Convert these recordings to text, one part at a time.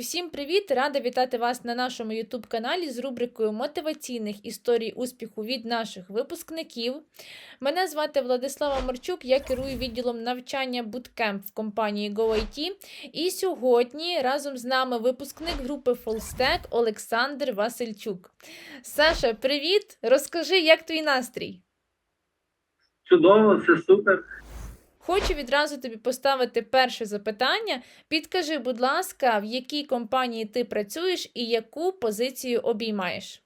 Всім привіт! Рада вітати вас на нашому youtube каналі з рубрикою мотиваційних історій успіху від наших випускників. Мене звати Владислава Марчук, я керую відділом навчання Bootcamp в компанії GoIT. І сьогодні разом з нами випускник групи FullStack Олександр Васильчук. Саша, привіт! Розкажи, як твій настрій? Чудово, це супер. Хочу відразу тобі поставити перше запитання. Підкажи, будь ласка, в якій компанії ти працюєш і яку позицію обіймаєш?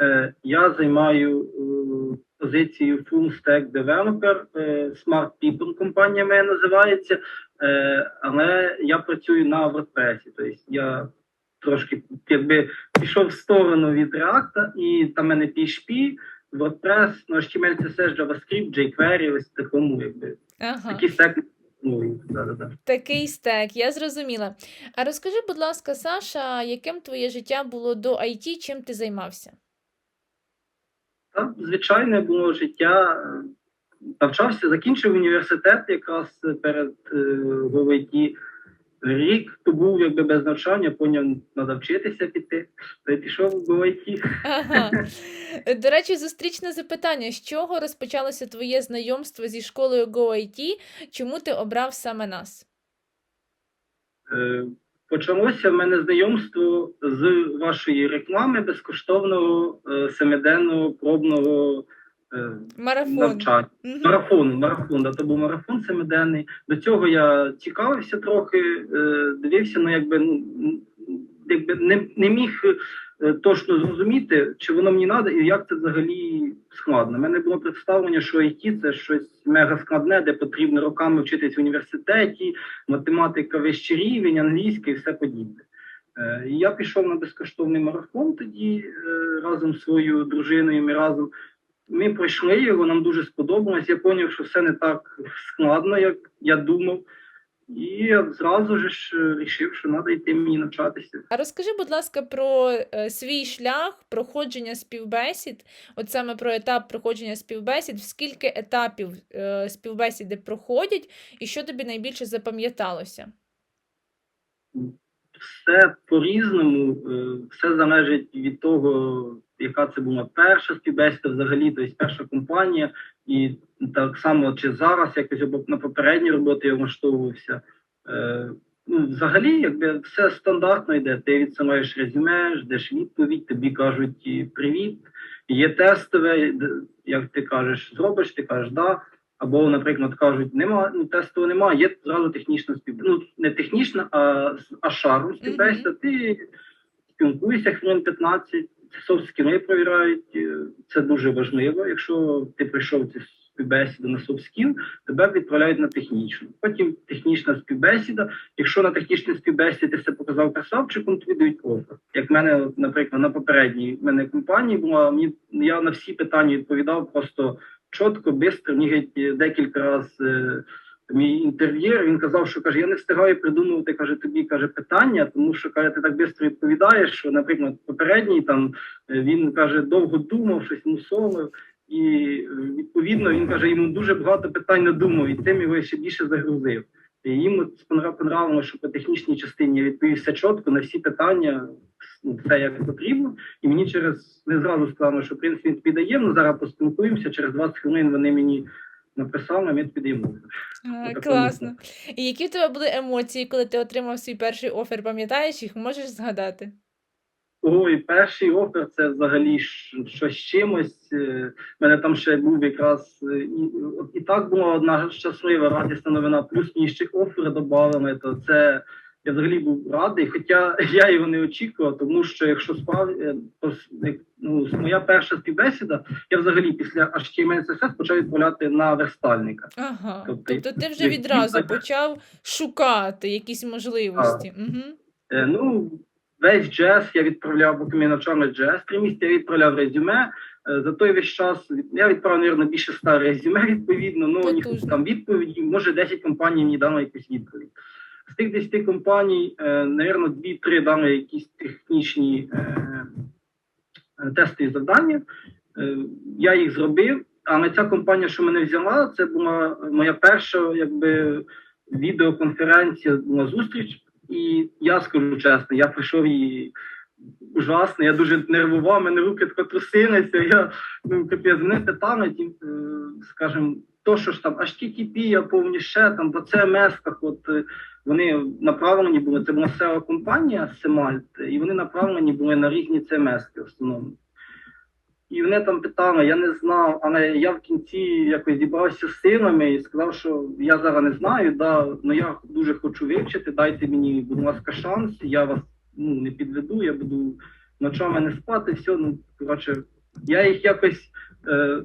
Е, я займаю е, позицію Full Stack Developer, е, Smart People компанія моя називається, але я працюю на WordPress. Тобто я трошки якби пішов в сторону від React, і там мене PHP, WordPress, ну, HTML, CSS, JavaScript, jQuery, ось такому, якби Ага, такі стек. Ну, да, да, да. такий стек, я зрозуміла. А розкажи, будь ласка, Саша, яким твоє життя було до IT, чим ти займався? Та, звичайне було життя. Е, Навчався, закінчив університет якраз перед е, ВВТ. Рік то був якби без навчання, поняв, треба вчитися піти. То й пішов в ВВТ. Ага. До речі, зустрічне запитання: з чого розпочалося твоє знайомство зі школою GoIT? Чому ти обрав саме нас? Е, Почалося в мене знайомство з вашої реклами безкоштовного е, семиденного пробного Марафон. навчання. Мгм. Марафон, марафон, да, то був марафон семиденний. До цього я цікавився трохи, е, дивився, ну якби ну якби не, не міг е, точно зрозуміти, чи воно мені треба і як це взагалі складно. У мене було представлення, що IT – це щось мега складне, де потрібно роками вчитись в університеті, математика вищий рівень, англійська і все подібне. Е, Я пішов на безкоштовний марафон тоді разом з своєю дружиною. Ми разом ми пройшли його, нам дуже сподобалось. Я зрозумів, що все не так складно, як я думав. І я зразу ж вирішив, що треба йти мені навчатися. А розкажи, будь ласка, про е, свій шлях проходження співбесід, от саме про етап проходження співбесід, в скільки етапів е, співбесіди проходять, і що тобі найбільше запам'яталося? Все по-різному, е, все залежить від того, яка це була перша співбесіда, взагалі, тобто перша компанія, і так само чи зараз якось або на попередній роботі я влаштовувався. Е, Ну, взагалі, якби все стандартно йде. Ти відсилаєш резюме, ждеш відповідь, тобі кажуть привіт. Є тестове, як ти кажеш, зробиш, ти кажеш да. Або, наприклад, кажуть, нема, ну тестового немає, є зразу технічна співбесіда. Ну, не технічна, а з ашаром співбесіда. Ти спілкуєшся хвилин 15, софт скіли перевіряють. е, Це дуже важливо. Якщо ти прийшов цю співбесіду на софт скіл, тебе відправляють на технічну. Потім технічна співбесіда. Якщо на технічній співбесіді ти все показав красавчиком, тобі дають офер. Як в мене, наприклад, на попередній мене компанії була, мені я на всі питання відповідав просто чітко, швидко, мені декілька разів. Е, Мій інтерв'єр він казав, що каже: я не встигаю придумувати каже тобі каже питання, тому що каже, ти так швидко відповідаєш. Що, наприклад, попередній там е, він каже, довго думав, щось мусолив, і відповідно він каже, йому дуже багато питань надумав, і тим його ще більше загрузив. І їм понравилося, що по технічній частині я відповівся чітко на всі питання, ну, все як потрібно. І мені через не зразу сказали, що в принципі він піддаємо. Зараз поспілкуємося. Через 20 хвилин вони мені написали, ми піддаємо. Класно. І які в тебе були емоції, коли ти отримав свій перший офер? Пам'ятаєш їх? Можеш згадати? Ой, перший офер це взагалі щ- щось з чимось. Е, в мене там ще був якраз е, і, і так була одна щаслива радісна новина. Плюс мені ще офери додали. То це я взагалі був радий. Хоча я його не очікував, тому що якщо справді е, то ну, моя перша співбесіда, я взагалі після HTML CSS почав відправляти на верстальника. Ага. Тобто, Тобто ти вже відразу так- почав шукати якісь можливості. Угу. Е, ну, весь джаз я відправляв, поки ми навчали джаз, три місяці я відправляв резюме. Е, За той весь час я відправив, мабуть, більше ста резюме, відповідно. Ну, ніхто там відповіді, може 10 компаній мені дали якусь відповідь. З тих 10 компаній, е, мабуть, 2-3 дали якісь технічні е, е, тестові завдання. Е, я їх зробив, але ця компанія, що мене взяла, це була моя перша якби, відеоконференція, була зустріч І я скажу чесно, я прийшов і ужасно, я дуже нервував, мене руки тако трусилися. Я ну, капець, мене питали, ті, е, скажімо, то, що ж там HTTP, я повні ще там, по CMS-ках, от е, вони направлені були, це була SEO компанія Semalt, і вони направлені були на різні CMS-ки в основному. І вони там питали, я не знав, але я в кінці якось зібрався з силами і сказав, що я зараз не знаю, да, але я дуже хочу вивчити, дайте мені, будь ласка, шанс, я вас ну, не підведу, я буду ночами не спати, все, ну, коротше, я їх якось е,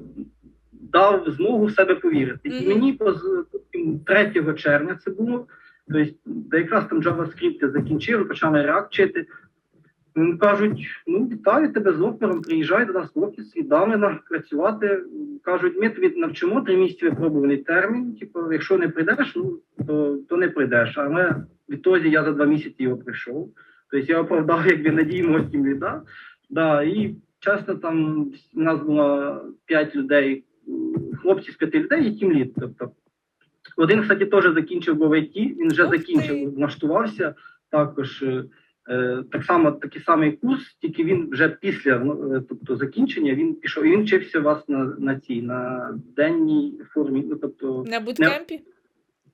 дав змогу в себе повірити. І мені поз- потім 3 червня це було, тобто, якраз там JavaScript я закінчив, почали React вчити. Вони кажуть, ну вітаю тебе з опером, приїжджай до нас в офіс, віддалено працювати. Кажуть, ми тобі навчимо три місяці випробуваний термін. Типу, якщо не прийдеш, ну то, то не прийдеш. Але відтоді я за два місяці його прийшов. Тобто я оправдав якби надійного тімліда. Да, і чесно, там у нас було п'ять людей, хлопці з п'яти людей і тімлід. Тобто один, кстати, теж закінчив IT, він вже закінчив, влаштувався також. Е, так само такий самий курс, тільки він вже після ну, е, тобто, закінчення він пішов і він вчився у вас на, на цій на денній формі. Ну тобто На буткемпі?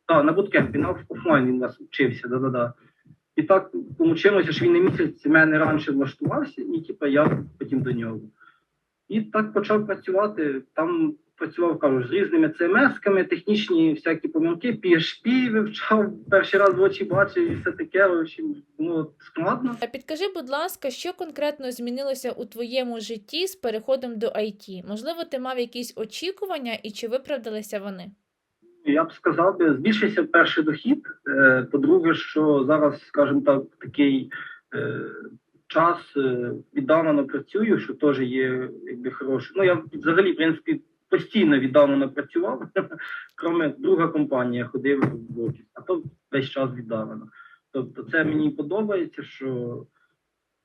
та, на буткемпі, на оф- офлайн він у вас вчився, да, да, да. І так вийшло, що він на місяць мене раніше влаштувався, і типу, я потім до нього. І так почав працювати. Там працював, кажу, з різними CMS-ками, технічні всякі помилки, PHP вивчав, перший раз в очі бачив і все таке, в общем, ну, складно. А підкажи, будь ласка, що конкретно змінилося у твоєму житті з переходом до IT? Можливо, ти мав якісь очікування і чи виправдалися вони? Я б сказав, би, збільшився перший дохід. Е, По-друге, що зараз, скажімо так, такий е, час е, віддавано працюю, що теж є якби хороший. Ну я взагалі, в принципі, постійно віддавано працював, крім друга компанія ходив в офіс, а то весь час віддавано. Тобто, це мені подобається, що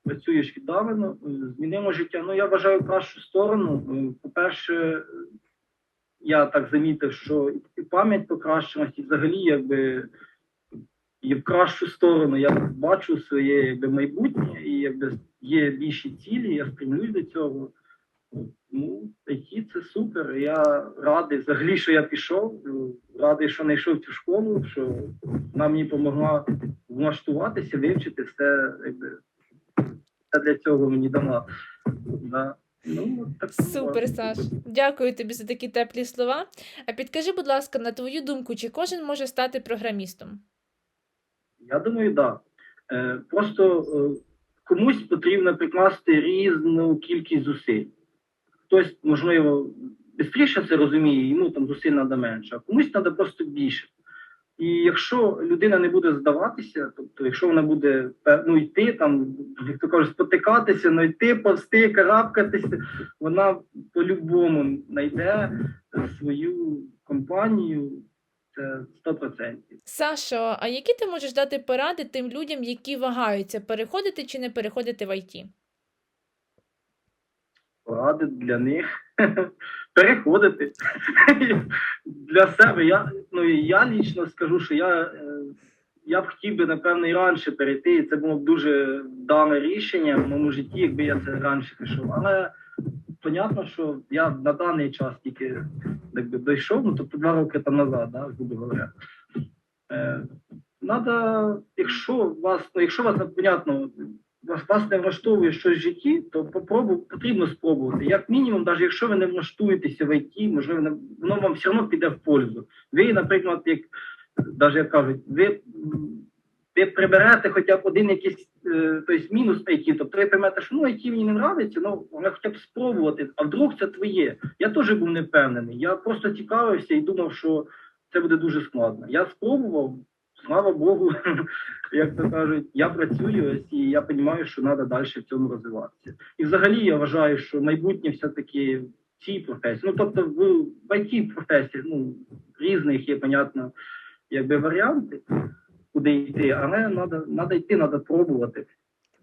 працюєш віддавано, е, змінимо життя. Ну я вважаю кращу сторону. Е, По-перше, я так замітив, що і пам'ять покращилась, і взагалі якби і в кращу сторону я бачу своє якби, майбутнє, і якби є більші цілі, я стремлюсь до цього. Ну, IT це супер. Я радий взагалі, що я пішов. Радий, що знайшов цю школу, що вона мені допомогла влаштуватися, вивчити все, якби все для цього мені дала. Да. Ну, так, Супер, Саш. Дякую тобі за такі теплі слова. А підкажи, будь ласка, на твою думку, чи кожен може стати програмістом? Я думаю, так. Да. Е, просто е, комусь потрібно прикласти різну кількість зусиль. Хтось, можливо, швидше це розуміє, йому там зусиль треба менше, а комусь треба просто більше. І якщо людина не буде здаватися, тобто, якщо вона буде ну, йти, там, як то кажуть, спотикатися, ну, йти, повсти, карабкатися, вона по-любому знайде свою компанію, це 100%. Сашо, а які ти можеш дати поради тим людям, які вагаються, переходити чи не переходити в IT? Поради для них переходити для себе. Я ну я лічно скажу, що я, е, я б хотів би напевно і раніше перейти. І це було б дуже дане рішення в моєму житті, якби я це раніше пішов. Але понятно, що я на даний час тільки якби дійшов, ну тобто два роки там назад, да, грубо говоря. Е, якщо вас, ну якщо вас понятно, вас, не влаштовує щось в житті, то попробуй, потрібно спробувати. Як мінімум, навіть якщо ви не влаштуєтеся в ІТ, можливо, не- воно вам все одно піде в пользу. Ви, наприклад, як навіть як кажуть, ви, ви приберете хоча б один якийсь е, тобто мінус IT, тобто ви поймете, що ну IT мені не подобається, ну але хоча б спробувати, а вдруг це твоє. Я теж був не впевнений. Я просто цікавився і думав, що це буде дуже складно. Я спробував, слава Богу, як то кажуть, я працюю ось, і я розумію, що треба далі в цьому розвиватися. І взагалі я вважаю, що майбутнє все-таки в цій професії. Ну тобто в, в it професії, ну різних є, понятно, якби варіанти, куди йти, але треба йти, треба пробувати.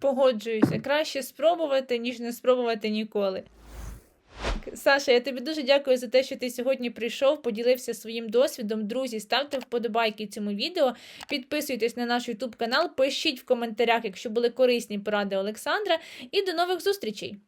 Погоджуюся, краще спробувати, ніж не спробувати ніколи. Саша, я тобі дуже дякую за те, що ти сьогодні прийшов, поділився своїм досвідом. Друзі, ставте вподобайки цьому відео, підписуйтесь на наш YouTube канал, пишіть в коментарях, якщо були корисні поради Олександра. І до нових зустрічей!